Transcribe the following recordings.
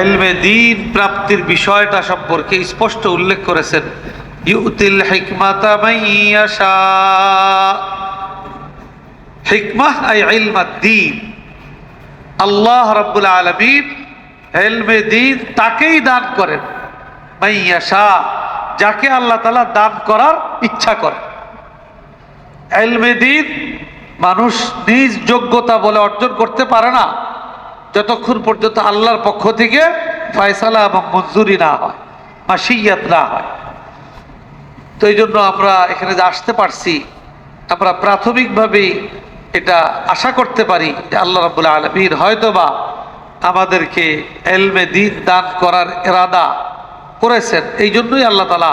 এলমে দিন প্রাপ্তির বিষয়টা সম্পর্কে স্পষ্ট উল্লেখ করেছেন। ইউতিল হিকমাতা মাইয়াশা হিকমাহ আই আল্লাহ রাব্বুল আলামিন এলমে দিন তাকেই দান করেন। মাইয়াশা যাকে আল্লাহ তাআলা দান করার ইচ্ছা করেন। এলমে দিন মানুষ নিজ যোগ্যতা বলে অর্জন করতে পারে না। যতক্ষণ পর্যন্ত আল্লাহর পক্ষ থেকে ফয়সালা এবং মঞ্জুরি না হয়, মাসিয়াত না হয়। তো এই জন্য আমরা এখানে যে আসতে পারছি, আমরা প্রাথমিকভাবেই এটা আশা করতে পারি যে আল্লাহ রাবুল আলমীর হয়তোবা আমাদেরকে এলমে দিন দান করার এরাদা করেছেন। এই জন্যই আল্লাহ তালা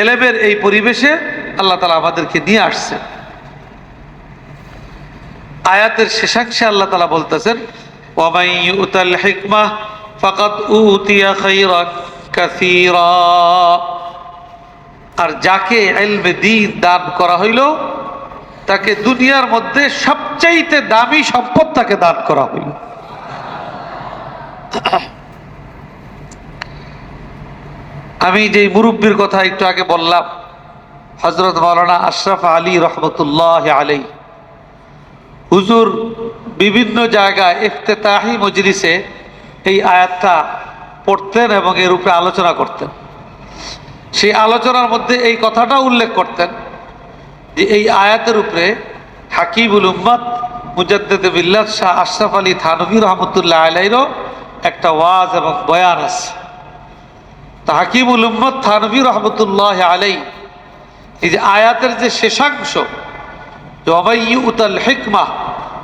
এলেমের এই পরিবেশে আল্লাহ তালা আমাদেরকে নিয়ে আসছেন। আয়াতের শেষাংশে আল্লাহ তালা বলতেছেন ওয়ামাই ইউতাল হিকমা ফাকাদ উতিয়া খাইরান কাসীরা আর যাকে এলমে দিন দান করা হইল, তাকে দুনিয়ার মধ্যে সবচাইতে দামি সম্পদ তাকে দান করা হইল। আমি যে মুরব্বীর কথা একটু আগে বললাম হজরত মৌলানা আশরাফ আলী রহমতুল্লাহ আলী হুজুর বিভিন্ন জায়গায় ইফতেতাহি মজলিসে এই আয়াতটা পড়তেন এবং এর উপরে আলোচনা করতেন। সেই আলোচনার মধ্যে এই কথাটা উল্লেখ করতেন যে এই আয়াতের উপরে হাকিবুল উম্মদ মুজাদ্দেদ বিল্লাদ শাহ আশরাফ আলী থানভী রহমতুল্লাহ আলাইরও একটা ওয়াজ এবং বয়ান আছে। তা হাকিমুল উম্মদ থানভী রহমতুল্লাহ আলাই এই যে আয়াতের যে শেষাংশ উতাল হিকমা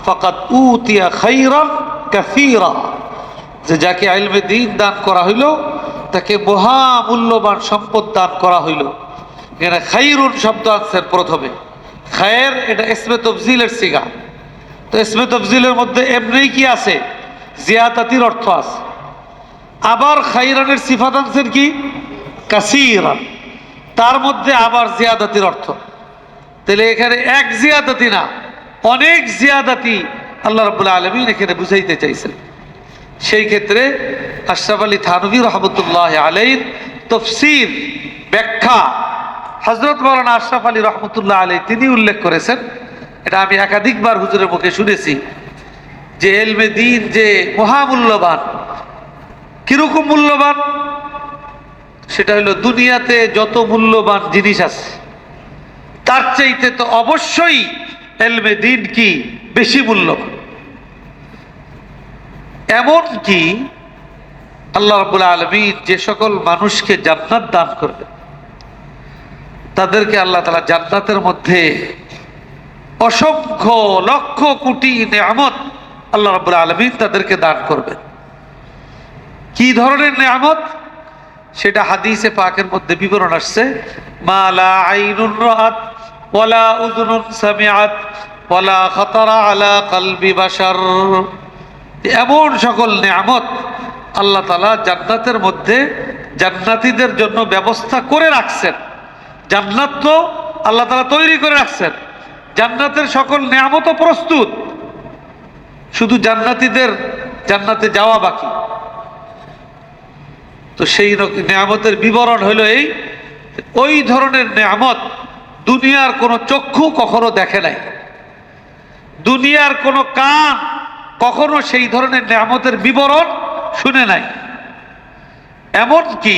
ফকাত উতিয়া খাইরান কাসীরা। যে যাকে আইলমে দিন দান করা হইল, তাকে মহামূল্যবান সম্পদ দান করা হইল। এখানে খাইরুন শব্দ আনছেন প্রথমে। খায়ের এটা এসমে তফজিলের সিগা। তো এসমে তফজিলের মধ্যে এমনি কি আছে? জিয়াতাতির অর্থ আছে। আবার খাইরানের সিফাত আনছেন কি? কাসিরান তার মধ্যে আবার জিয়াদাতির অর্থ। তাহলে এখানে এক জিয়াদাতি না অনেক জিয়াদাতি আল্লাহ রবুল্লা আলমিন এখানে বুঝাইতে চাইছেন। সেই ক্ষেত্রে আশরাফ আলী থানভী রহমতুল্লাহ আলীর তফসির ব্যাখ্যা হজরত মৌলানা আশরাফ আলী রহমতুল্লাহ আলী তিনি উল্লেখ করেছেন। এটা আমি একাধিকবার হুজুরের মুখে শুনেছি যে এলমে দিন যে মহামূল্যবান, কীরকম মূল্যবান? সেটা হলো দুনিয়াতে যত মূল্যবান জিনিস আছে, তার চাইতে তো অবশ্যই এলমে দিন কি বেশি মূল্যবান? এমন কি আল্লাহ রাবুল আলমী যে সকল মানুষকে জান্নাত দান করবে তাদেরকে আল্লাহ তালা জান্নাতের মধ্যে অসংখ্য লক্ষ কোটি নেয়ামত আল্লাহ রাবুল আলমী তাদেরকে দান করবেন। কি ধরনের নেয়ামত? সেটা হাদিসে পাকের মধ্যে বিবরণ আসছে মালা আইনুন রাত ওয়ালা উযুনুন সামিআত ওয়ালা খাতারা আলা কলবি বাশার এমন সকল নেয়ামত আল্লাহ তালা জান্নাতের মধ্যে জান্নাতীদের জন্য ব্যবস্থা করে রাখছেন। জান্নাত তো আল্লাহ তালা তৈরি করে রাখছেন। জান্নাতের সকল নেয়ামতও প্রস্তুত। শুধু জান্নাতীদের জান্নাতে যাওয়া বাকি। তো সেই নেয়ামতের বিবরণ হলো এই ওই ধরনের নেয়ামত দুনিয়ার কোনো চক্ষু কখনো দেখে নাই। দুনিয়ার কোনো কান কখনো সেই ধরনের নেয়ামতের বিবরণ শুনে নাই। এমনকি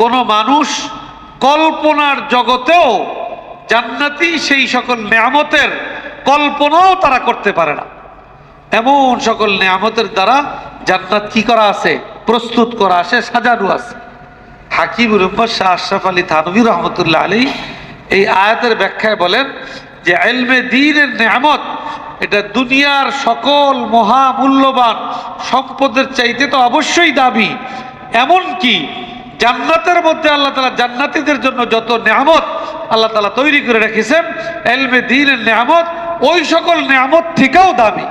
কোনো মানুষ কল্পনার জগতেও জান্নাতি সেই সকল নেয়ামতের কল্পনাও তারা করতে পারে না। এমন সকল নেয়ামতের দ্বারা জান্নাত কি করা আছে, প্রস্তুত করা আছে, সাজানো আছে। হাকিবুল উম্মদ শাহ আশরাফ আলী থানভী রহমতুল্লাহ আলী এই আয়াতের ব্যাখ্যায় বলেন যে এলমে দিনের নেয়ামত, এটা দুনিয়ার সকল মহামূল্যবান সম্পদের চাইতে তো অবশ্যই দাবি এমন কি জান্নাতের মধ্যে আল্লাহ তালা জান্নাতিদের জন্য যত নেয়ামত আল্লাহ তালা তৈরি করে রেখেছেন, এলমে দিনের নেয়ামত ওই সকল নেয়ামত থেকেও দাবি